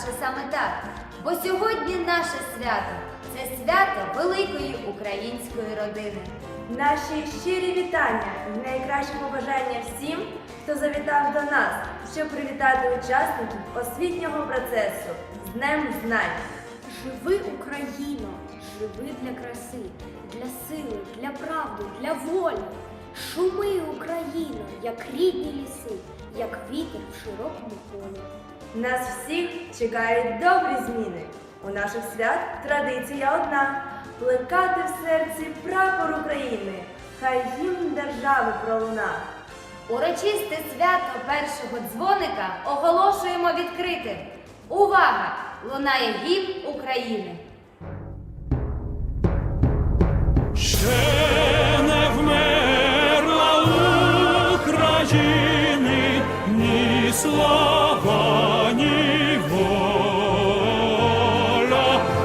Сказавши саме так. Бо сьогодні наше свято це свято великої української родини. Наші щирі вітання і найкращі побажання всім, хто завітав до нас, щоб привітати учасників освітнього процесу з Днем Знань. Живи Україно, живи для краси, для сили, для правди, для волі. Шуми Україно, як рідні ліси, як вітер в широкому полі. Нас всіх чекають добрі зміни. У наших свят традиція одна плекати в серці прапор України. Хай гімн держави пролуна. Урочисте свято першого дзвоника оголошуємо відкритим. Увага! Лунає гімн України. Ще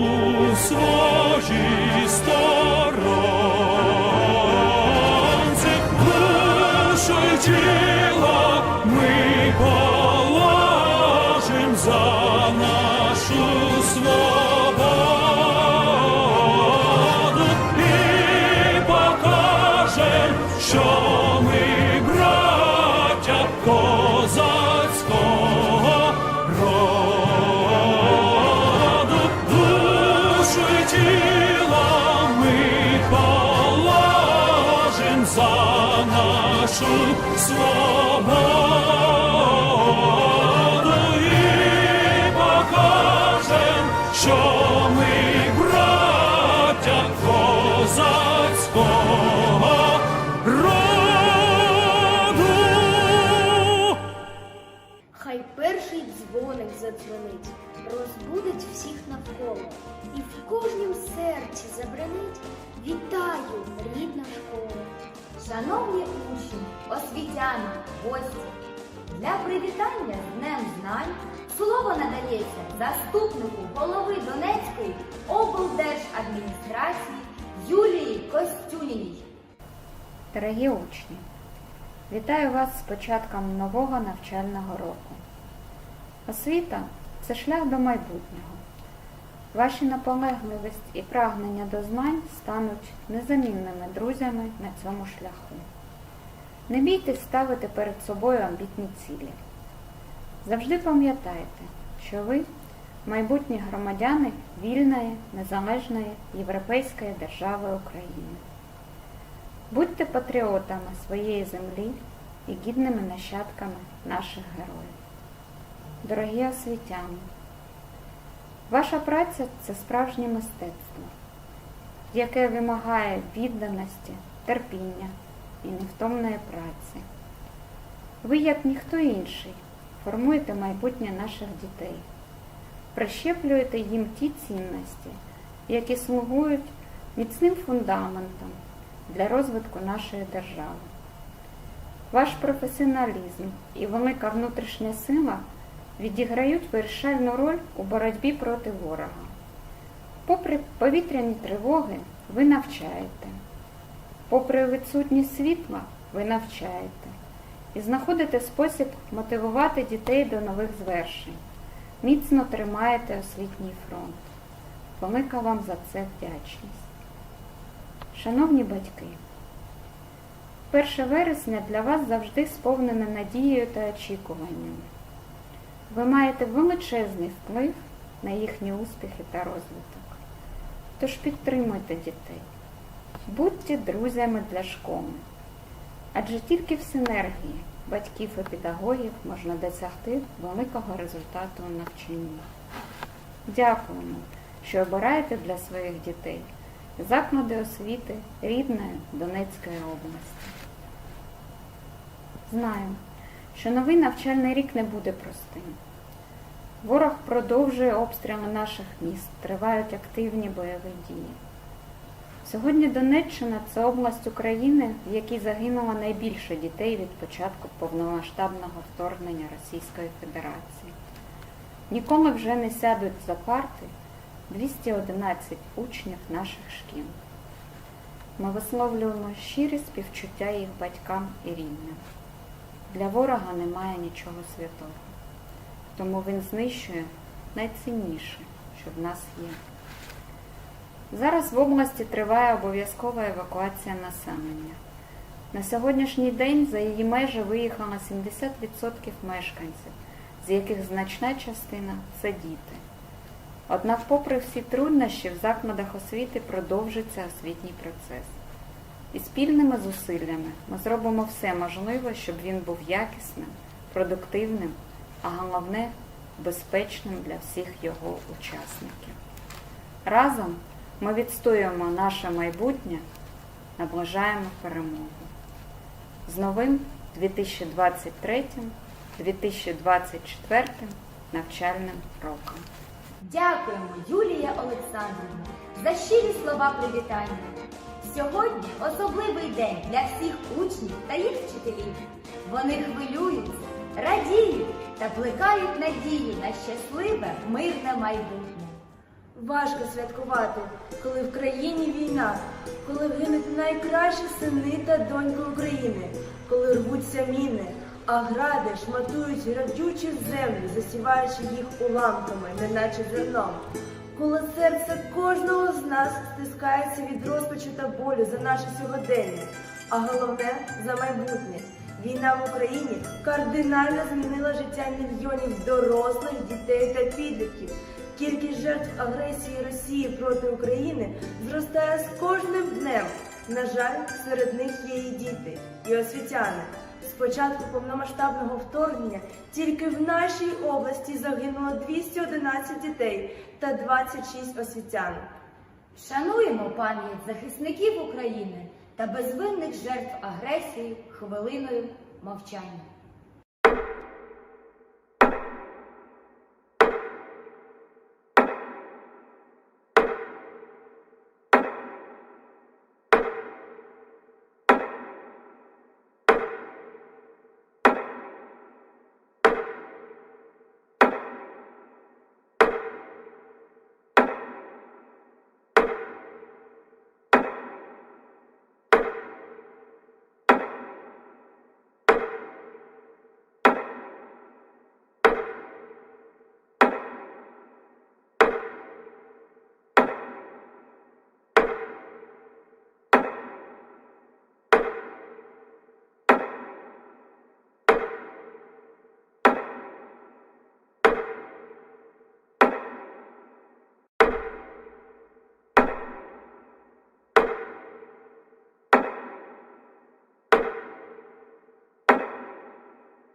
у своїй сторонці, Шановні учні, освітяни, гості, для привітання з Днем Знань слово надається заступнику голови Донецької облдержадміністрації Юлії Костюніній. Дорогі учні, вітаю вас з початком нового навчального року. Освіта це шлях до майбутнього. Ваші наполегливість і прагнення до знань стануть незамінними друзями на цьому шляху. Не бійтесь ставити перед собою амбітні цілі. Завжди пам'ятайте, що ви майбутні громадяни вільної, незалежної європейської держави України. Будьте патріотами своєї землі і гідними нащадками наших героїв. Дорогі освітяни, ваша праця це справжнє мистецтво, яке вимагає відданості, терпіння і невтомної праці. Ви, як ніхто інший, формуєте майбутнє наших дітей, прищеплюєте їм ті цінності, які слугують міцним фундаментом для розвитку нашої держави. Ваш професіоналізм і велика внутрішня сила відіграють вирішальну роль у боротьбі проти ворога. Попри повітряні тривоги, ви навчаєте. Попри відсутність світла, ви навчаєте. І знаходите спосіб мотивувати дітей до нових звершень. Міцно тримаєте освітній фронт. Велика вам за це вдячність. Шановні батьки, 1 вересня для вас завжди сповнене надією та очікуванням. Ви маєте величезний вплив на їхні успіхи та розвиток. Тож підтримуйте дітей, будьте друзями для школи. Адже тільки в синергії батьків і педагогів можна досягти великого результату у навчанні. Дякуємо, що обираєте для своїх дітей заклади освіти рідної Донецької області. Знаю, що новий навчальний рік не буде простим. Ворог продовжує обстріли наших міст, тривають активні бойові дії. Сьогодні Донеччина це область України, в якій загинуло найбільше дітей від початку повномасштабного вторгнення Російської Федерації. Ніколи вже не сядуть за парти 211 учнів наших шкіл. Ми висловлюємо щирі співчуття їх батькам і рідним. Для ворога немає нічого святого, тому він знищує найцінніше, що в нас є. Зараз в області триває обов'язкова евакуація населення. На сьогоднішній день за її межі виїхало 70% мешканців, з яких значна частина це діти. Однак, попри всі труднощі, в закладах освіти продовжиться освітній процес. І спільними зусиллями ми зробимо все можливе, щоб він був якісним, продуктивним, а головне безпечним для всіх його учасників. Разом ми відстоюємо наше майбутнє, наближаємо перемогу. З новим 2023-2024 навчальним роком. Дякуємо, Юлія Олександрівна, за щирі слова привітання. Сьогодні особливий день для всіх учнів та їх вчителів. Вони хвилюються, радіють та плекають надію на щасливе, мирне майбутнє. Важко святкувати, коли в країні війна, коли гинуть найкращі сини та доньки України, коли рвуться міни, а гради шматують родючу землю, засіваючи їх уламками, неначе зерном. Коли серце кожного з нас стискається від розпачу та болю за наше сьогодення, а головне за майбутнє. Війна в Україні кардинально змінила життя мільйонів дорослих, дітей та підлітків. Кількість жертв агресії Росії проти України зростає з кожним днем. На жаль, серед них є і діти, і освітяни. З початку повномасштабного вторгнення тільки в нашій області загинуло 211 дітей та 26 освітян. Шануємо пам'ять захисників України та безвинних жертв агресії хвилиною мовчання.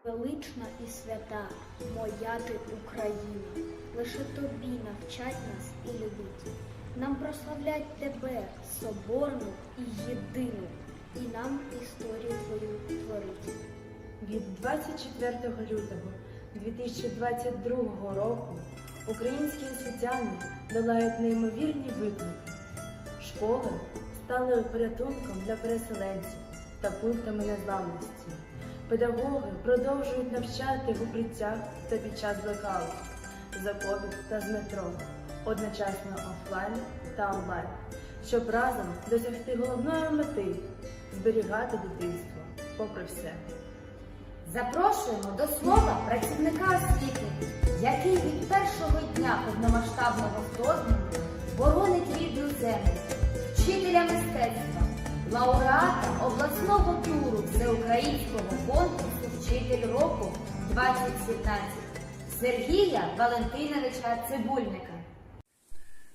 Велична і свята, моя ти Україна, лише тобі навчать нас і любить. Нам прославлять тебе, соборну і єдину, і нам історію твою творить. Від 24 лютого 2022 року українські освітяни долають неймовірні виклики. Школи стали порятунком для переселенців та пунктами незламності. Педагоги продовжують навчати в укриттях та під час блекауту, з окопів та з метро, одночасно офлайн та онлайн, щоб разом досягти головної мети зберігати дитинство попри все. Запрошуємо до слова працівника освіти, який від першого дня повномасштабного вторгнення боронить рідну землю, вчителя мистецтва, лауреата обласного туру всеукраїнського конкурсу Вчитель року 2017 Сергія Валентиновича Цибульника.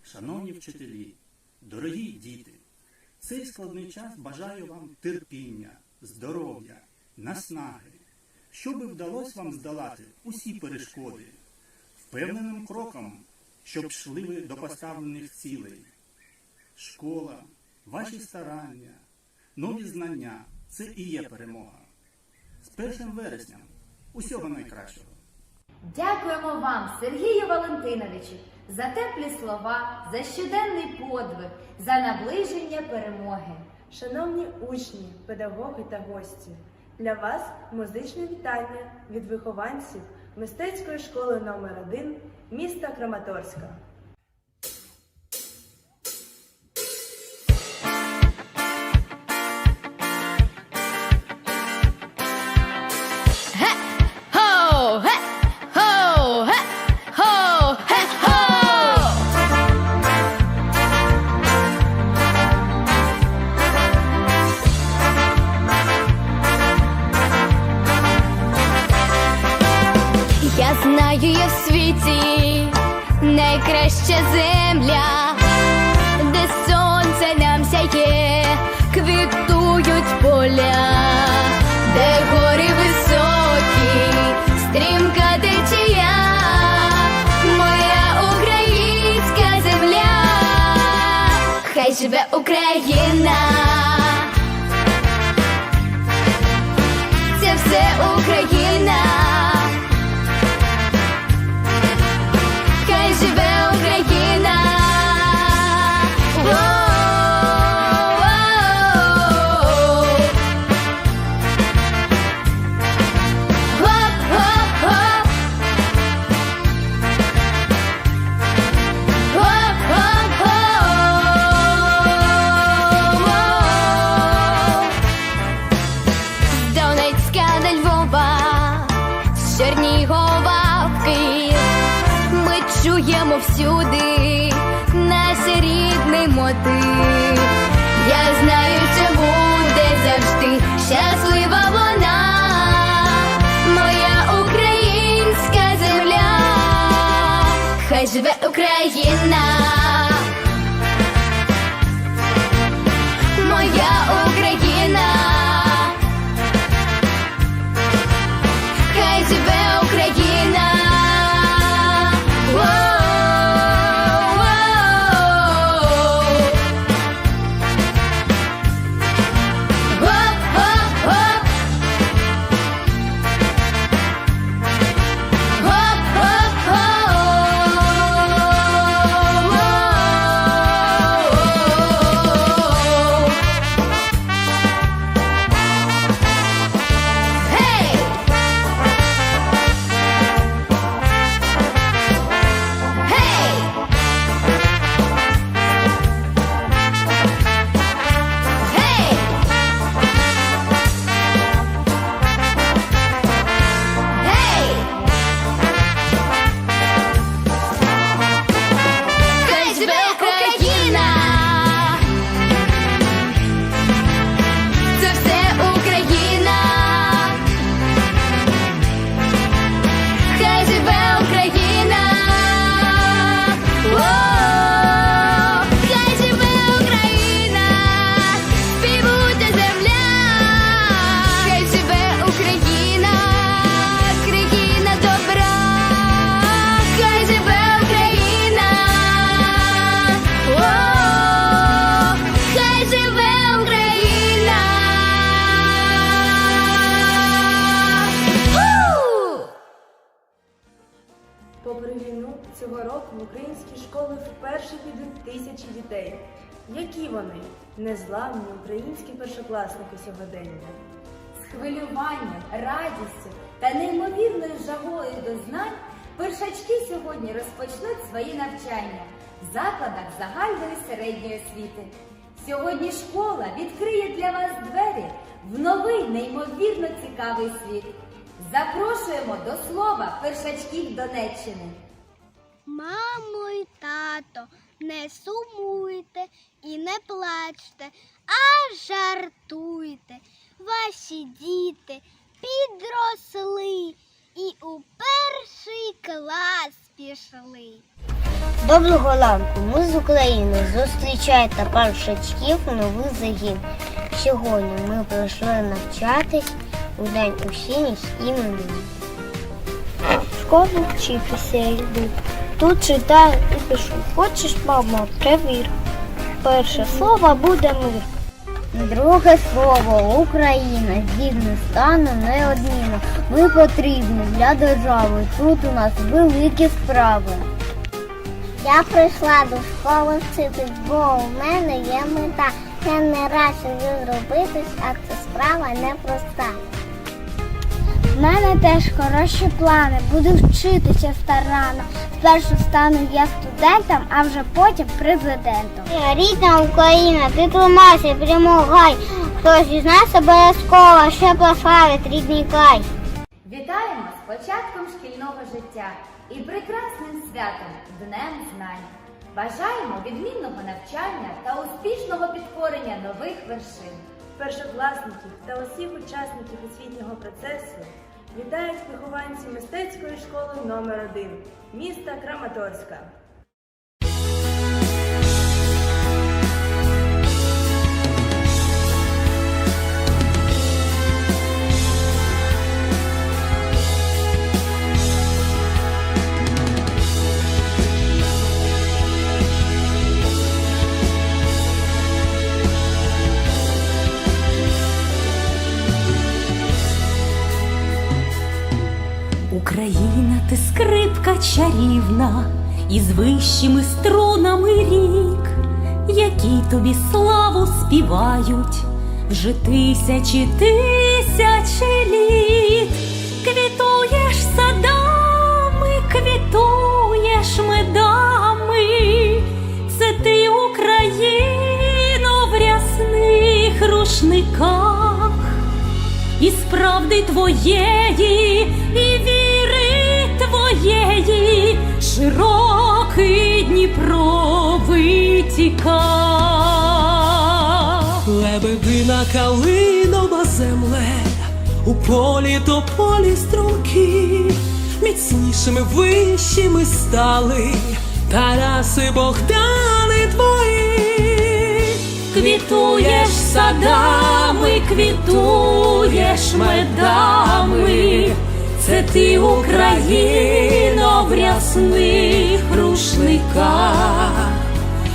Шановні вчителі, дорогі діти, цей складний час бажаю вам терпіння, здоров'я, наснаги, щоби вдалося вам здолати усі перешкоди, впевненим кроком, щоб йшли ви до поставлених цілей. Школа, ваші старання, нові знання це і є перемога. З першим вересням усього найкращого. Дякуємо вам, Сергію Валентиновичу, за теплі слова, за щоденний подвиг, за наближення перемоги. Шановні учні, педагоги та гості, для вас музичне вітання від вихованців мистецької школи номер 1 міста Краматорська. Земля, де сонце нам сяє, квітують поля, де гори високі, стрімка течія, моя українська земля, хай живе Україна. Живе Україна. Тисячі дітей. Які вони незламні українські першокласники сьогодення? З хвилюванням, радістю та неймовірною жагою до знань першачки сьогодні розпочнуть свої навчання в закладах загальної середньої освіти. Сьогодні школа відкриє для вас двері в новий неймовірно цікавий світ. Запрошуємо до слова першачків Донеччини. Мамо і тато, не сумуйте і не плачте, а жартуйте. Ваші діти підросли і у перший клас пішли. Доброго ранку, ми з України. Зустрічайте першачків новий загін. Сьогодні ми прийшли навчатись у день усіх іменин. В школу вчитися йду. Тут читаю і пишу. Хочеш, мамо, перевір. Перше слово буде мир. Друге слово Україна здібне стану неодмінно. Ми потрібні для держави. Тут у нас великі справи. Я прийшла до школи вчитись, бо у мене є мета. Я не її зробитись, а це справа непроста. В мене теж хороші плани. Буду вчитися старанно. Спершу стану я студентом, а вже потім президентом. Рідна Україна, ти тримайся, перемагай. Хтось із нас обов'язково ще прославить рідний край. Вітаємо з початком шкільного життя і прекрасним святом Днем Знань. Бажаємо відмінного навчання та успішного підкорення нових вершин. Першокласників та усіх учасників освітнього процесу вітають вихованці мистецької школи номер 1 міста Краматорська. Чарівна, із вищими струнами рік, які тобі славу співають вже тисячі тисячі літ, квітуєш садами, квітуєш медами, це ти Україно в рясних рушниках. І справди твоєї, і віри твоєї, широкий Дніпро витіка. Лебедина калинова земле, у полі то полі струнки, міцнішими вищими стали, Тараси Богдани твої. Квітуєш садами, квітуєш медами, це ти Україно в рясних рушниках,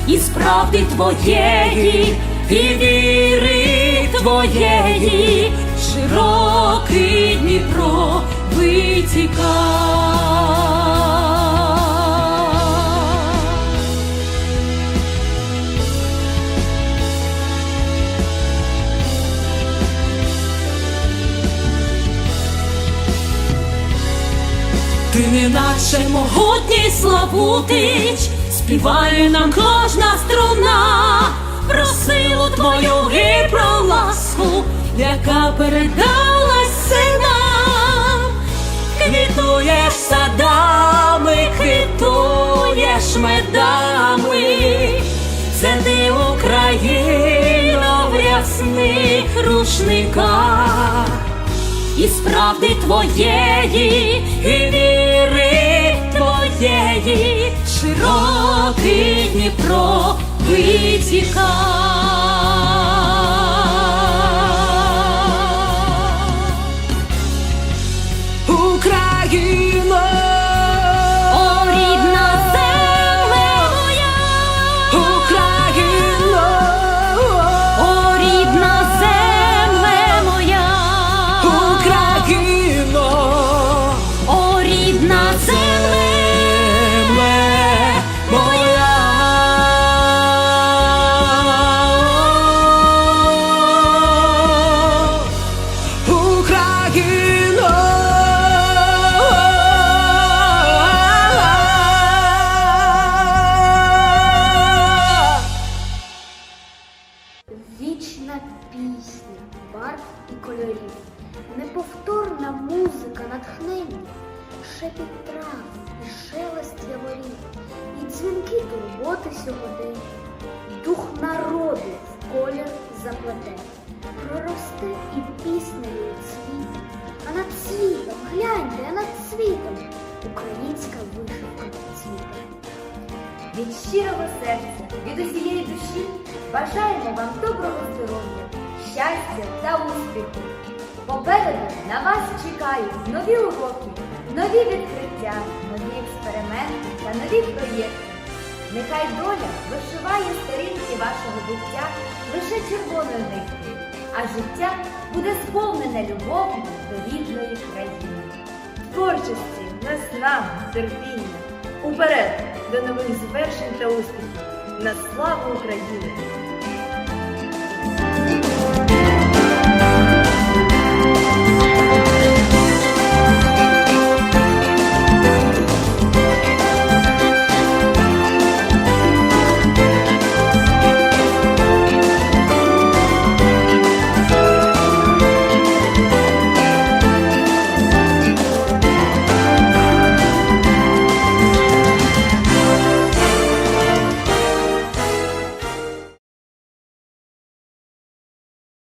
і справди твоєї, і віри твоєї, широкий Дніпро витіка. Ти неначе могутній Славутич, співає нам кожна струна, про силу твою і про ласку, яка передалась синам. Квітуєш садами, квітуєш медами, це ти Україна в рясних рушниках і справди твоєї, і віри твоєї, широкий Дніпро витіка. І турботи сьогодення, дух народу в колір заплете, проросте і піснею цвіт, а над світом, гляньте, а над світом українська вишивка цвіте. Від щирого серця, від усієї душі бажаємо вам доброго здоров'я, щастя та успіху. Попереду на вас чекають нові уроки, нові відкриття, нові експерименти та нові проєкти. Нехай доля вишиває сторінки вашого буття лише червоною ниткою, а життя буде сповнене любов'ю до рідної країни. Творчості, наснаги, терпіння. Уперед до нових звершень та успіхів. На славу України!